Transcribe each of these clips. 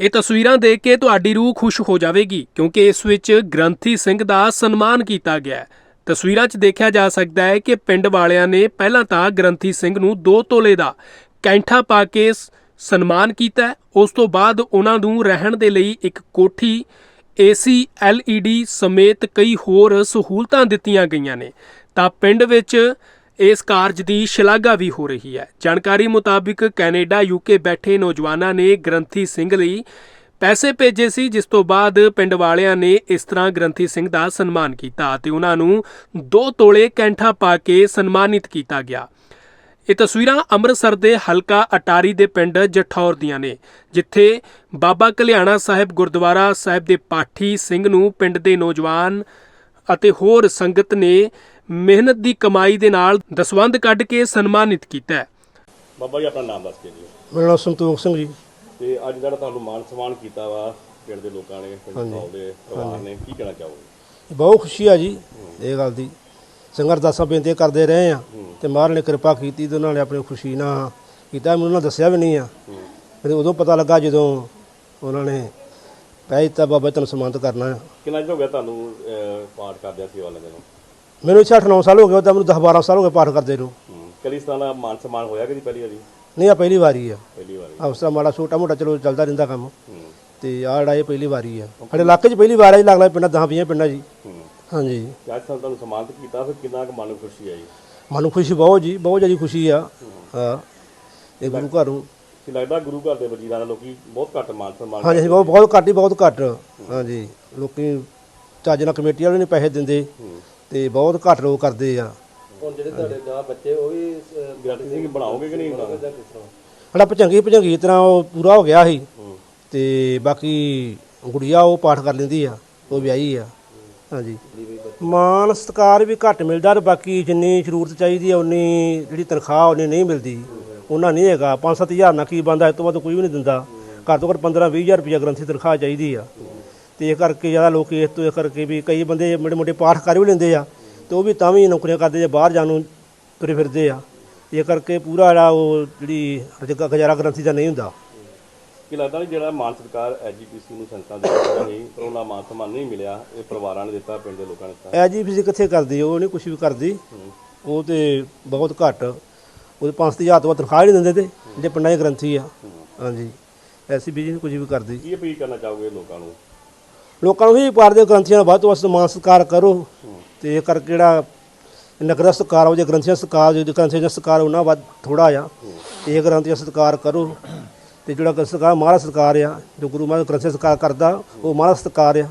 ਇਹ ਤਸਵੀਰਾਂ ਦੇਖ ਕੇ ਤੁਹਾਡੀ ਰੂਹ ਖੁਸ਼ ਹੋ ਜਾਵੇਗੀ, ਕਿਉਂਕਿ ਇਸ ਵਿੱਚ ਗ੍ਰੰਥੀ ਸਿੰਘ ਦਾ ਸਨਮਾਨ ਕੀਤਾ ਗਿਆ ਹੈ। ਤਸਵੀਰਾਂ 'ਚ ਦੇਖਿਆ ਜਾ ਸਕਦਾ ਹੈ ਕਿ ਪਿੰਡ ਵਾਲਿਆਂ ਨੇ ਪਹਿਲਾਂ ਤਾਂ ਗ੍ਰੰਥੀ ਸਿੰਘ ਨੂੰ 2 ਤੋਲੇ ਦਾ ਕੈਂਠਾ ਪਾ ਕੇ ਸ- ਸਨਮਾਨ ਕੀਤਾ ਉਸ ਤੋਂ ਬਾਅਦ ਉਹਨਾਂ ਨੂੰ ਰਹਿਣ ਦੇ ਲਈ ਇੱਕ ਕੋਠੀ ਏਸੀ ਐਲਈਡੀ ਸਮੇਤ ਕਈ ਹੋਰ ਸਹੂਲਤਾਂ ਦਿੱਤੀਆਂ ਗਈਆਂ ਨੇ। ਤਾਂ ਪਿੰਡ ਵਿੱਚ ਇਸ ਕਾਰਜ ਦੀ ਸ਼ਲਾਘਾ ਵੀ ਹੋ ਰਹੀ ਹੈ। ਜਾਣਕਾਰੀ ਮੁਤਾਬਿਕ ਕੈਨੇਡਾ, ਯੂਕੇ ਬੈਠੇ ਨੌਜਵਾਨਾਂ ਨੇ ਗ੍ਰੰਥੀ ਸਿੰਘ ਲਈ ਪੈਸੇ ਭੇਜੇ ਸੀ, ਜਿਸ ਤੋਂ ਬਾਅਦ ਪਿੰਡ ਵਾਲਿਆਂ ਨੇ ਇਸ ਤਰ੍ਹਾਂ ਗ੍ਰੰਥੀ ਸਿੰਘ ਦਾ ਸਨਮਾਨ ਕੀਤਾ ਤੇ ਉਹਨਾਂ ਨੂੰ 2 ਤੋਲੇ ਕੈਂਠਾ ਪਾ ਕੇ ਸਨਮਾਨਿਤ ਕੀਤਾ ਗਿਆ। ਇਹ ਤਸਵੀਰਾਂ ਅੰਮ੍ਰਿਤਸਰ ਦੇ ਹਲਕਾ ਅਟਾਰੀ ਦੇ ਪਿੰਡ ਜਠੌਰ ਦੀਆਂ ਨੇ, ਜਿੱਥੇ ਬਾਬਾ ਕਲਿਆਣਾ ਸਾਹਿਬ ਗੁਰਦੁਆਰਾ ਸਾਹਿਬ ਦੇ ਪਾਠੀ ਸਿੰਘ ਨੂੰ ਪਿੰਡ ਦੇ ਨੌਜਵਾਨ ਅਤੇ ਹੋਰ ਸੰਗਤ ਨੇ ਮਿਹਨਤ ਦੀ ਕਮਾਈ ਦੇ ਨਾਲ ਦਸਵੰਧ ਕੱਢ ਕੇ ਸਨਮਾਨਿਤ ਕੀਤਾ ਹੈ। ਬਾਬਾ ਜੀ ਆਪਣਾ ਨਾਮ ਦੱਸ ਕੇ ਜੀ ਮੇਰਾ ਨਾਮ ਸੰਤੋਖ ਸਿੰਘ ਜੀ। ਤੇ ਅੱਜ ਜਿਹੜਾ ਤੁਹਾਨੂੰ ਮਾਨ ਸਨਮਾਨ ਕੀਤਾ ਵਾ ਪਿੰਡ ਦੇ ਲੋਕਾਂ ਨੇ ਪਿੰਡ। ਦੇ ਪਰਿਵਾਰ ਨੇ ਕੀ ਕਹਿਣਾ ਚਾਹੋਗੇ? ਬਹੁਤ ਖੁਸ਼ੀ ਆ ਜੀ ਇਹ ਗੱਲ ਦੀ। ਸੰਗਤ ਅਰਦਾਸਾਂ ਬੇਨਤੀਆਂ ਕਰਦੇ ਰਹੇ ਆ ਤੇ ਮਹਾਰਾਜ ਨੇ ਕਿਰਪਾ ਕੀਤੀ ਤੇ ਉਹਨਾਂ ਨੇ ਆਪਣੀ ਖੁਸ਼ੀ ਨਾਲ ਕੀਤਾ। ਮੈਨੂੰ ਉਹਨਾਂ ਦੱਸਿਆ ਵੀ ਨਹੀਂ ਆ। ਮੈਨੂੰ ਉਦੋਂ ਪਤਾ ਲੱਗਾ ਜਦੋਂ ਉਹਨਾਂ ਨੇ ਕਹਿ ਦਿੱਤਾ ਬਾਬਾ ਤੈਨੂੰ ਸਨਮਾਨਿਤ ਕਰਨਾ ਕਿੰਨਾ ਚਿਰ ਹੋ ਗਿਆ ਤੁਹਾਨੂੰ ਪਾਠ ਕਰਦਿਆਂ ਸੇਵਾ ਲੈਂਦੇ ਨੂੰ? ਮੈਨੂੰ ਇੱਥੇ 8-9 ਸਾਲ ਹੋ ਗਏ ਤਾਂ ਮੈਨੂੰ 10-12 ਸਾਲ ਹੋ ਗਏ ਪਾਠ ਕਰਦੇ ਨੂੰ। ਹੂੰ। ਕਦੀ ਇਸ ਤਰ੍ਹਾਂ ਦਾ ਮਾਨ ਸਨਮਾਨ ਹੋਇਆ ਕਦੀ ਪਹਿਲੀ ਵਾਰੀ? ਨਹੀਂ ਆ ਪਹਿਲੀ ਵਾਰੀ ਆ। ਪਹਿਲੀ ਵਾਰੀ। ਹਫਸਾ ਮਾੜਾ ਛੋਟਾ ਮੋਟਾ ਚਲੋ ਚੱਲਦਾ ਰਹਿੰਦਾ ਕੰਮ। ਹੂੰ। ਤੇ ਆਹ ਜਿਹੜਾ ਇਹ ਪਹਿਲੀ ਵਾਰੀ ਆ। ਸਾਡੇ ਇਲਾਕੇ 'ਚ ਪਹਿਲੀ ਵਾਰ ਆ ਜੀ ਲੱਗਦਾ ਪਿੰਡਾਂ 10-20 ਪਿੰਡਾਂ ਜੀ। ਹੂੰ। ਹਾਂਜੀ। ਤੇ ਅੱਜ ਸਾਨੂੰ ਤੁਹਾਨੂੰ ਸਨਮਾਨਿਤ ਕੀਤਾ ਫਿਰ ਕਿੰਨਾ ਕੁ ਮਨ ਨੂੰ ਖੁਸ਼ੀ ਆਈ? ਮਨ ਖੁਸ਼ੀ ਬਹੁਤ ਜੀ ਬਹੁਤ ਜ਼ਿਆਦਾ ਖੁਸ਼ੀ ਆ। ਹਾਂ। ਇਹ ਗੁਰੂ ਘਰ ਨੂੰ। ਕਿ ਲੱਗਦਾ ਗੁਰੂ ਘਰ ਦੇ ਵਜੀਰਾਂ ਨਾਲ ਲੋਕੀ ਬਹੁਤ ਘੱਟ ਮਾਨ ਸਨਮਾਨ ਹਾਂਜੀ ਬਹੁਤ ਬਹੁਤ ਘੱਟ ਹੀ ਬਹੁਤ ਘੱਟ। ਹਾਂਜੀ। ਲੋਕੀ ਚੱਜ ਨਾਲ ਕਮੇਟੀ ਵਾਲੇ ਨੇ ਪੈਸੇ ਦਿੰਦੇ। ਤੇ ਬਹੁਤ ਘੱਟ ਲੋਕ ਕਰਦੇ ਆ। ਹੁਣ ਜਿਹੜੇ ਤੁਹਾਡੇ ਗਾਹ ਬੱਚੇ ਉਹ ਵੀ ਗ੍ਰੰਥੀ ਸਿੰਘ ਬਣਾਓਗੇ ਕਿ ਨਹੀਂ ਬਣਾਓਗੇ? ਸਾਡਾ ਭਜੰਗੀ ਭਜੰਗੀ ਤਰ੍ਹਾਂ ਉਹ ਪੂਰਾ ਹੋ ਗਿਆ ਸੀ। ਤੇ ਬਾਕੀ ਗੁੜੀਆ ਉਹ ਪਾਠ ਕਰ ਲੈਂਦੀ ਆ ਉਹ ਵਿਆਹੀ ਆ। ਹਾਂਜੀ। ਮਾਨ ਸਤਕਾਰ ਵੀ ਘੱਟ ਮਿਲਦਾ ਤੇ ਬਾਕੀ ਜਿੰਨੀ ਜ਼ਰੂਰਤ ਚਾਹੀਦੀ ਆ ਉਨੀ ਜਿਹੜੀ ਤਨਖਾਹ ਉਹਨੇ ਨਹੀਂ ਮਿਲਦੀ। ਉਹਨਾਂ ਨਹੀਂ ਹੈਗਾ। 5-7000 ਨਾਲ ਕੀ ਬੰਦਾ ਇਸ ਤੋਂ ਵੱਧ ਕੋਈ ਵੀ ਨਹੀਂ ਦਿੰਦਾ। ਘੱਟ ਤੋਂ ਘੱਟ 15-20000 ਰੁਪਇਆ ਗ੍ਰੰਥੀ ਤਨਖਾਹ ਚਾਹੀਦੀ ਆ। ਤੇ ਇਹ ਕਰਕੇ ਜ਼ਿਆਦਾ ਲੋਕ ਇਸ ਤੋਂ ਇਹ ਕਰਕੇ ਵੀ ਕਈ ਬੰਦੇ ਮੋਟੇ ਮੋਟੇ ਪਾਠ ਕਰ ਵੀ ਲੈਂਦੇ ਆ ਤੇ ਉਹ ਵੀ ਤਾਂ ਵੀ ਨੌਕਰੀਆਂ ਕਰਦੇ ਜੇ ਬਾਹਰ ਜਾਣ ਨੂੰ ਤੁਰੇ ਫਿਰਦੇ ਆ। ਇਹ ਕਰਕੇ ਪੂਰਾ ਜਿਹੜਾ ਉਹ ਜਿਹੜੀ ਰੁਜ਼ਗਾ ਗੁਜ਼ਾਰਾ ਗ੍ਰੰਥੀ ਦਾ ਨਹੀਂ ਹੁੰਦਾ। ਕਿ ਲੱਗਦਾ ਨਹੀਂ ਜਿਹੜਾ ਮਾਨ ਸਤਕਾਰ ਐਜੀਪੀਸੀ ਨੂੰ ਸੰਸਥਾ ਦੇ ਦਿੱਤਾ ਨਹੀਂ ਪਰ ਉਹਨਾਂ ਮਾਨ ਸਨਮਾਨ ਨਹੀਂ ਮਿਲਿਆ ਇਹ ਪਰਿਵਾਰਾਂ ਨੇ ਦਿੱਤਾ ਪਿੰਡ ਦੇ ਲੋਕਾਂ ਨੇ ਦਿੱਤਾ? ਐ ਜੀ ਫਿਜ਼ਿਕ ਕਿੱਥੇ ਕਰਦੀ ਉਹ ਨਹੀਂ ਕੁਝ ਵੀ ਕਰਦੀ। ਉਹ ਤੇ ਬਹੁਤ ਘੱਟ ਉਹਦੇ 5000 ਤੋਂ ਵੱਧ ਤਨਖਾਹ ਨਹੀਂ ਦਿੰਦੇ ਤੇ ਜਿਹੜੇ ਪਿੰਡਾਂ 'ਚ ਗ੍ਰੰਥੀ ਆ। ਹਾਂਜੀ। ਐਸੀ ਬੀਜੀ ਨਹੀਂ ਕੁਝ ਵੀ ਕਰਦੀ। ਕੀ ਅਪੀਲ ਕਰਨਾ ਚਾਹੋਗੇ ਲੋਕਾਂ ਨੂੰ? ਲੋਕਾਂ ਨੂੰ ਹੀ ਪਾਰ ਦੇ ਗ੍ਰੰਥੀਆਂ ਦਾ ਵੱਧ ਤੋਂ ਵੱਧ ਸਨਮਾਨ ਸਤਿਕਾਰ ਕਰੋ। ਤੇ ਇਹ ਕਰਕੇ ਜਿਹੜਾ ਨਗਰ ਸਤਿਕਾਰ ਹੋ ਜੇ ਗ੍ਰੰਥੀਆਂ ਦਾ ਸਤਿਕਾਰ, ਜੋ ਗ੍ਰੰਥੀਆਂ ਦਾ ਸਤਿਕਾਰ, ਉਹਨਾਂ ਵੱਧ ਥੋੜਾ ਆ। ਤੇ ਇਹ ਗ੍ਰੰਥੀਆਂ ਦਾ ਸਤਿਕਾਰ ਕਰੋ। ਤੇ ਜਿਹੜਾ ਗ੍ਰੰਥ ਸਤਿਕਾਰ, ਮਹਾਰਾਜ ਸਤਿਕਾਰ ਆ, ਜੋ ਗੁਰੂ ਮਹਾਰਾਜ ਗ੍ਰੰਥੀ ਦਾ ਸਤਿਕਾਰ ਕਰਦਾ, ਉਹ ਮਹਾਰਾਜ ਸਤਿਕਾਰ ਆ।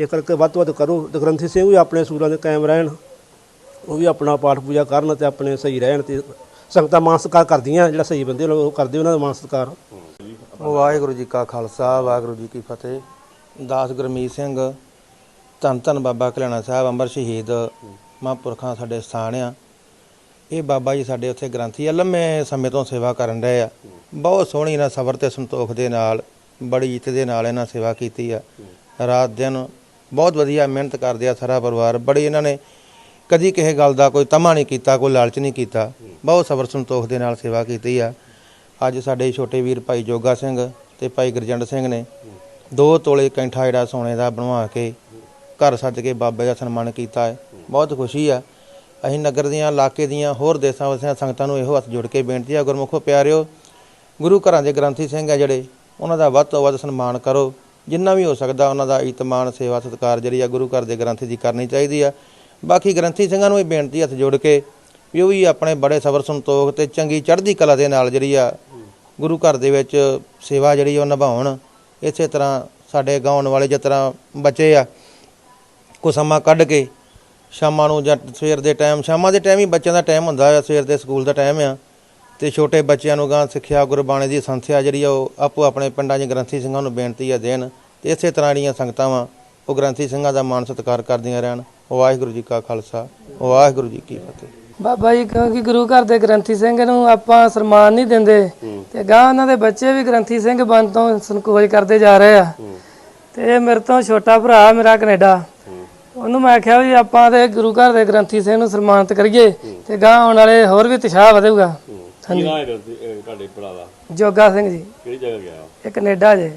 ਇਹ ਕਰਕੇ ਵੱਧ ਤੋਂ ਵੱਧ ਕਰੋ। ਤੇ ਗ੍ਰੰਥੀ ਸਿੰਘ ਵੀ ਆਪਣੇ ਸੂਰਾਂ ਦੇ ਕਾਇਮ ਰਹਿਣ। ਉਹ ਵੀ ਆਪਣਾ ਪਾਠ ਪੂਜਾ ਕਰਨ ਤੇ ਆਪਣੇ ਸਹੀ ਰਹਿਣ ਤੇ ਸੰਗਤਾਂ ਮਾਨ ਸਤਿਕਾਰ ਕਰਦੀਆਂ, ਜਿਹੜਾ ਸਹੀ ਬੰਦੇ ਉਹ ਕਰਦੇ ਉਹਨਾਂ ਦਾ ਮਾਨ ਸਤਿਕਾਰ। ਵਾਹਿਗੁਰੂ ਜੀ ਕਾ ਖਾਲਸਾ, ਵਾਹਿਗੁਰੂ ਜੀ ਕੀ ਫਤਿਹ। ਦਾਸ ਗੁਰਮੀਤ ਸਿੰਘ, ਧੰਨ ਧੰਨ ਬਾਬਾ ਕਲਿਆਣਾ ਸਾਹਿਬ, ਅੰਮ੍ਰਿਤ ਸ਼ਹੀਦ, ਮਹਾਂਪੁਰਖਾਂ ਸਾਡੇ ਸਥਾਨ ਆ। ਇਹ ਬਾਬਾ ਜੀ ਸਾਡੇ ਉੱਥੇ ਗ੍ਰੰਥੀ ਆ, ਲੰਮੇ ਸਮੇਂ ਤੋਂ ਸੇਵਾ ਕਰਨ ਰਹੇ ਆ। ਬਹੁਤ ਸੋਹਣੀ ਇਹਨਾਂ ਸਬਰ ਤੇ ਸੰਤੋਖ ਦੇ ਨਾਲ, ਬੜੀ ਇੱਜ਼ਤ ਦੇ ਨਾਲ ਇਹਨਾਂ ਸੇਵਾ ਕੀਤੀ ਆ। ਰਾਤ ਦਿਨ ਬਹੁਤ ਵਧੀਆ ਮਿਹਨਤ ਕਰਦੇ ਆ ਸਾਰਾ ਪਰਿਵਾਰ। ਬੜੀ ਇਹਨਾਂ ਨੇ ਕਦੀ ਕਿਸੇ ਗੱਲ ਦਾ ਕੋਈ ਤਮਾ ਨਹੀਂ ਕੀਤਾ, ਕੋਈ ਲਾਲਚ ਨਹੀਂ ਕੀਤਾ। ਬਹੁਤ ਸਬਰ ਸੰਤੋਖ ਦੇ ਨਾਲ ਸੇਵਾ ਕੀਤੀ ਆ। ਅੱਜ ਸਾਡੇ ਛੋਟੇ ਵੀਰ ਭਾਈ ਜੋਗਾ ਸਿੰਘ ਤੇ ਭਾਈ ਗੁਰਜੰਡ ਸਿੰਘ ਨੇ ਦੋ ਤੋਲੇ ਕੈਂਠਾ ਜਿਹੜਾ ਸੋਨੇ ਦਾ ਬਣਵਾ ਕੇ ਘਰ ਸੱਜ ਕੇ ਬਾਬੇ ਦਾ ਸਨਮਾਨ ਕੀਤਾ ਹੈ। ਬਹੁਤ ਖੁਸ਼ੀ ਆ। ਅਸੀਂ ਨਗਰ ਦੀਆਂ, ਇਲਾਕੇ ਦੀਆਂ, ਹੋਰ ਦੇਸਾਂ ਵਸਿਆਂ ਸੰਗਤਾਂ ਨੂੰ ਇਹੋ ਹੱਥ ਜੋੜ ਕੇ ਬੇਨਤੀ ਆ, ਗੁਰਮੁਖੋ ਪਿਆਰਿਓ, ਗੁਰੂ ਘਰਾਂ ਦੇ ਗ੍ਰੰਥੀ ਸਿੰਘ ਆ ਜਿਹੜੇ, ਉਹਨਾਂ ਦਾ ਵੱਧ ਤੋਂ ਵੱਧ ਸਨਮਾਨ ਕਰੋ। ਜਿੰਨਾ ਵੀ ਹੋ ਸਕਦਾ ਉਹਨਾਂ ਦਾ ਇਤਮਾਨ, ਸੇਵਾ, ਸਤਿਕਾਰ ਜਿਹੜੀ ਆ ਗੁਰੂ ਘਰ ਦੇ ਗ੍ਰੰਥੀ ਦੀ ਕਰਨੀ ਚਾਹੀਦੀ ਆ। ਬਾਕੀ ਗ੍ਰੰਥੀ ਸਿੰਘਾਂ ਨੂੰ ਇਹ ਬੇਨਤੀ ਹੱਥ ਜੋੜ ਕੇ ਵੀ ਉਹ ਵੀ ਆਪਣੇ ਬੜੇ ਸਬਰ ਸੰਤੋਖ ਤੇ ਚੰਗੀ ਚੜ੍ਹਦੀ ਕਲਾ ਦੇ ਨਾਲ ਜਿਹੜੀ ਆ ਗੁਰੂ ਘਰ ਦੇ ਵਿੱਚ ਸੇਵਾ ਜਿਹੜੀ ਉਹ ਨਿਭਾਉਣ। ਇਸੇ ਤਰ੍ਹਾਂ ਸਾਡੇ ਗਾਉਣ ਵਾਲੇ ਜਿਸ ਤਰ੍ਹਾਂ ਬੱਚੇ ਆ ਕੋ ਸਮਾਂ ਕੱਢ ਕੇ ਸ਼ਾਮਾਂ ਨੂੰ ਜਾਂ ਸਵੇਰ ਦੇ ਟਾਈਮ ਸ਼ਾਮਾਂ ਦੇ ਟਾਈਮ ਹੀ ਬੱਚਿਆਂ ਦਾ ਟਾਈਮ ਹੁੰਦਾ ਆ, ਸਵੇਰ ਦੇ ਸਕੂਲ ਦਾ ਟਾਈਮ ਆ। ਤੇ ਛੋਟੇ ਬੱਚਿਆਂ ਨੂੰ ਗਾਂ ਸਿੱਖਿਆ, ਗੁਰਬਾਣੀ ਦੀ ਸੰਥਿਆ ਜਿਹੜੀ ਆ, ਉਹ ਆਪੋ ਆਪਣੇ ਪਿੰਡਾਂ 'ਚ ਗ੍ਰੰਥੀ ਸਿੰਘਾਂ ਨੂੰ ਬੇਨਤੀ ਆ ਦੇਣ। ਤੇ ਇਸੇ ਤਰ੍ਹਾਂ ਜਿਹੜੀਆਂ ਸੰਗਤਾਂ ਵਾ, ਉਹ ਗ੍ਰੰਥੀ ਸਿੰਘਾਂ ਦਾ ਮਾਣ ਸਤਿਕਾਰ ਕਰਦੀਆਂ ਰਹਿਣ। ਵਾਹਿਗੁਰੂ ਜੀ ਕਾ ਖਾਲਸਾ, ਵਾਹਿਗੁਰੂ ਜੀ ਕੀ ਫਤਿਹ। ਬਾਬਾ ਜੀ ਕਿਉਂਕਿ ਗੁਰੂ ਘਰ ਦੇ ਗ੍ਰੰਥੀ ਸਿੰਘ ਨੂੰ ਆਪਾਂ ਸਨਮਾਨ ਨਹੀਂ ਦਿੰਦੇ ਤੇ ਗਾਂ ਉਹਨਾਂ ਦੇ ਬੱਚੇ ਵੀ ਗ੍ਰੰਥੀ ਸਿੰਘ ਬਣ ਤੋਂ ਸੰਕੋਚ ਕਰਦੇ ਜਾ ਰਹੇ ਆ। ਤੇ ਇਹ ਮੇਰੇ ਤੋਂ ਛੋਟਾ ਭਰਾ ਮੇਰਾ ਕੈਨੇਡਾ। ਉਹਨੂੰ ਮੈਂ ਆਖਿਆ ਵੀ ਆਪਾਂ ਤੇ ਗੁਰੂ ਘਰ ਦੇ ਗ੍ਰੰਥੀ ਸਿੰਘ ਨੂੰ ਸਨਮਾਨਿਤ ਕਰੀਏ ਤੇ ਗਾਂ ਆਉਣ ਵਾਲੇ ਹੋਰ ਵੀ ਉਤਸ਼ਾਹ ਵਧੇਗਾ। ਤੁਹਾਡੇ ਭਰਾ ਦਾ? ਜੋਗਾ ਸਿੰਘ ਜੀ। ਕਿਹੜੀ ਜਗ੍ਹਾ ਗਿਆ? ਇਹ ਕੈਨੇਡਾ ਜੇ।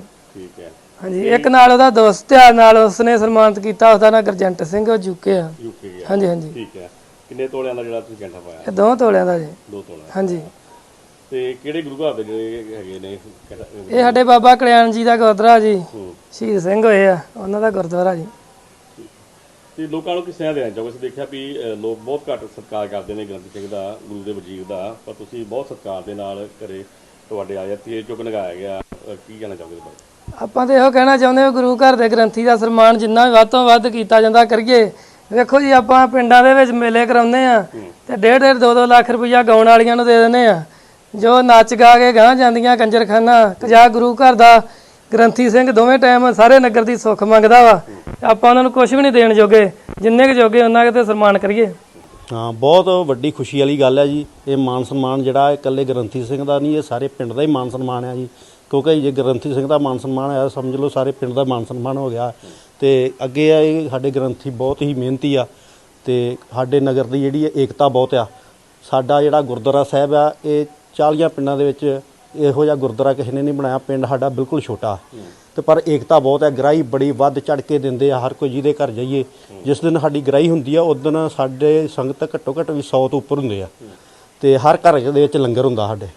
ਹਾਂਜੀ ਇੱਕ ਨਾਲ ਉਹਦਾ ਦੋਸਤ ਆ ਨਾਲ ਉਸਨੇ ਸਨਮਾਨਿਤ ਕੀਤਾ ਉਹਦਾ ਨਾਂ ਗੁਰਜੰਟ ਸਿੰਘ ਉਹ ਜੁਕੇ ਆ। ਯੂਕੇ ਗਿਆ। ਹਾਂਜੀ ਹਾਂਜੀ। ਠੀਕ ਹੈ। ਕਿੰਨੇ ਤੋਲਿਆਂ ਦਾ ਜਿਹੜਾ ਤੁਸੀਂ ਕੈਂਠਾ ਪਾਇਆ? ਇਹ ਦੋ ਤੋਲਿਆਂ ਦਾ ਜੀ। ਦੋ ਤੋਲਿਆਂ ਹਾਂਜੀ। ਤੇ ਕਿਹੜੇ ਗੁਰੂ ਘਰ ਦੇ ਜਿਹੜੇ ਹੈਗੇ ਨੇ? ਇਹ ਸਾਡੇ ਬਾਬਾ ਕਲਿਆਣ ਜੀ ਦਾ ਗੁਰਦੁਆਰਾ ਜੀ। ਹੂੰ। ਸ਼ਹੀਦ ਸਿੰਘ ਹੋਏ ਆ ਉਹਨਾਂ ਦਾ ਗੁਰਦੁਆਰਾ ਜੀ। ਤੇ ਲੋਕਾਂ ਨੂੰ ਕਿਸ ਤਰ੍ਹਾਂ ਦੇਣਾ ਚਾਹੋਗੇ ਅਸੀਂ ਦੇਖਿਆ ਵੀ ਅ, ਲੋਕ ਬਹੁਤ ਘੱਟ ਸਤਿਕਾਰ ਕਰਦੇ ਨੇ ਗ੍ਰੰਥੀ ਸਿੰਘ ਦਾ ਗੁਰੂ ਦੇ ਵਜੀਰ ਦਾ ਪਰ ਤੁਸੀਂ ਬਹੁਤ ਸਤਿਕਾਰ ਦੇ ਨਾਲ ਘਰੇ ਤੁਹਾਡੇ ਆਇਆ ਤੇ ਚੁੱਕ ਲਗਾਇਆ ਗਿਆ ਅ, ਕੀ ਕਹਿਣਾ ਚਾਹੋਗੇ ਇਸ ਬਾਰੇ? ਆਪਾਂ ਤੇ ਇਹੋ ਕਹਿਣਾ ਚਾਹੁੰਦੇ ਹਾਂ ਗੁਰੂ ਘਰ ਦੇ ਗ੍ਰੰਥੀ ਦਾ ਸਨਮਾਨ ਜਿੰਨਾ ਵੀ ਵੱਧ ਤੋਂ ਵੱਧ ਕੀਤਾ ਜਾਂਦਾ ਕਰੀਏ। ਵੇਖੋ ਜੀ ਆਪਾਂ ਪਿੰਡਾਂ ਦੇ ਵਿੱਚ ਮੇਲੇ ਕਰਾਉਂਦੇ ਆ ਤੇ ਡੇਢ ਡੇਢ 2-2 ਲੱਖ ਰੁਪਈਆ ਗਾਉਣ ਵਾਲੀਆਂ ਨੂੰ ਦੇ ਦਿੰਦੇ ਆ ਜੋ ਨੱਚ ਗਾ ਕੇ ਗਾਂ ਜਾਂਦੀਆਂ ਕੰਜਰਖਾਨਾ ਕਜਾ ਗੁਰੂ ਘਰ ਦਾ ਗ੍ਰੰਥੀ ਸਿੰਘ ਦੋਵੇਂ ਟਾਈਮ ਸਾਰੇ ਨਗਰ ਦੀ ਸੁੱਖ ਮੰਗਦਾ ਵਾ। ਆਪਾਂ ਉਹਨਾਂ ਨੂੰ ਕੁਝ ਵੀ ਨਹੀਂ ਦੇਣ ਜੋਗੇ। ਜਿੰਨੇ ਕੁ ਜੋਗੇ, ਉਹਨਾਂ ਕੁ ਤੇ ਸਨਮਾਨ ਕਰੀਏ। ਹਾਂ, ਬਹੁਤ ਵੱਡੀ ਖੁਸ਼ੀ ਵਾਲੀ ਗੱਲ ਹੈ ਜੀ। ਇਹ ਮਾਨ ਸਨਮਾਨ ਜਿਹੜਾ ਇਕੱਲੇ ਗ੍ਰੰਥੀ ਸਿੰਘ ਦਾ ਨਹੀਂ, ਇਹ ਸਾਰੇ ਪਿੰਡ ਦਾ ਹੀ ਮਾਨ ਸਨਮਾਨ ਹੈ ਜੀ। ਕਿਉਂਕਿ ਜੇ ਗ੍ਰੰਥੀ ਸਿੰਘ ਦਾ ਮਾਨ ਸਨਮਾਨ ਹੈ ਸਮਝ ਲਓ ਸਾਰੇ ਪਿੰਡ ਦਾ ਮਾਨ ਸਨਮਾਨ ਹੋ ਗਿਆ। ਤੇ ਅੱਗੇ ਆ ਇਹ ਸਾਡੇ ਗ੍ਰੰਥੀ ਬਹੁਤ ਹੀ ਮਿਹਨਤੀ ਆ। ਤੇ ਸਾਡੇ ਨਗਰ ਦੀ ਜਿਹੜੀ ਇਹ ਏਕਤਾ ਬਹੁਤ ਆ। ਸਾਡਾ ਜਿਹੜਾ ਗੁਰਦੁਆਰਾ ਸਾਹਿਬ ਆ, ਇਹ 40 ਪਿੰਡਾਂ ਦੇ ਵਿੱਚ ਇਹੋ ਜਿਹਾ ਗੁਰਦੁਆਰਾ ਕਿਸੇ ਨੇ ਨਹੀਂ ਬਣਾਇਆ। ਪਿੰਡ ਸਾਡਾ ਬਿਲਕੁਲ ਛੋਟਾ। ਤੇ ਪਰ ਏਕਤਾ ਬਹੁਤ ਹੈ। ਗ੍ਰਾਈ ਬੜੀ ਵੱਧ ਚੜ ਕੇ ਦਿੰਦੇ ਆ। ਹਰ ਕੋਈ ਜਿਹਦੇ ਘਰ ਜਾਈਏ, ਜਿਸ ਦਿਨ ਸਾਡੀ ਗ੍ਰਾਈ ਹੁੰਦੀ ਆ, ਉਸ ਦਿਨ ਸਾਡੇ ਸੰਗਤ ਘੱਟੋ ਘੱਟ ਵੀ 100 ਤੋਂ ਉੱਪਰ ਹੁੰਦੇ ਆ। ਤੇ ਹਰ ਘਰ ਦੇ ਵਿੱਚ ਲੰਗਰ ਹੁੰਦਾ ਸਾਡੇ।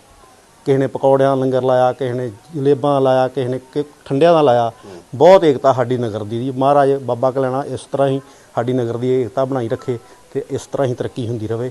ਕਿਸੇ ਨੇ ਪਕੌੜਿਆਂ ਦਾ ਲੰਗਰ ਲਾਇਆ, ਕਿਸੇ ਨੇ ਜਲੇਬਾਂ ਦਾ ਲਾਇਆ, ਕਿਸੇ ਨੇ ਕਿ- ਠੰਡਿਆਂ ਦਾ ਲਾਇਆ। ਬਹੁਤ ਏਕਤਾ ਸਾਡੀ ਨਗਰ ਦੀ। ਜੀ ਮਹਾਰਾਜ ਬਾਬਾ ਕਲਿਆਣਾ ਇਸ ਤਰ੍ਹਾਂ ਹੀ ਸਾਡੀ ਨਗਰ ਦੀ ਏਕਤਾ ਬਣਾਈ ਰੱਖੇ ਤੇ ਇਸ ਤਰ੍ਹਾਂ ਹੀ ਤਰੱਕੀ ਹੁੰਦੀ ਰਹੇ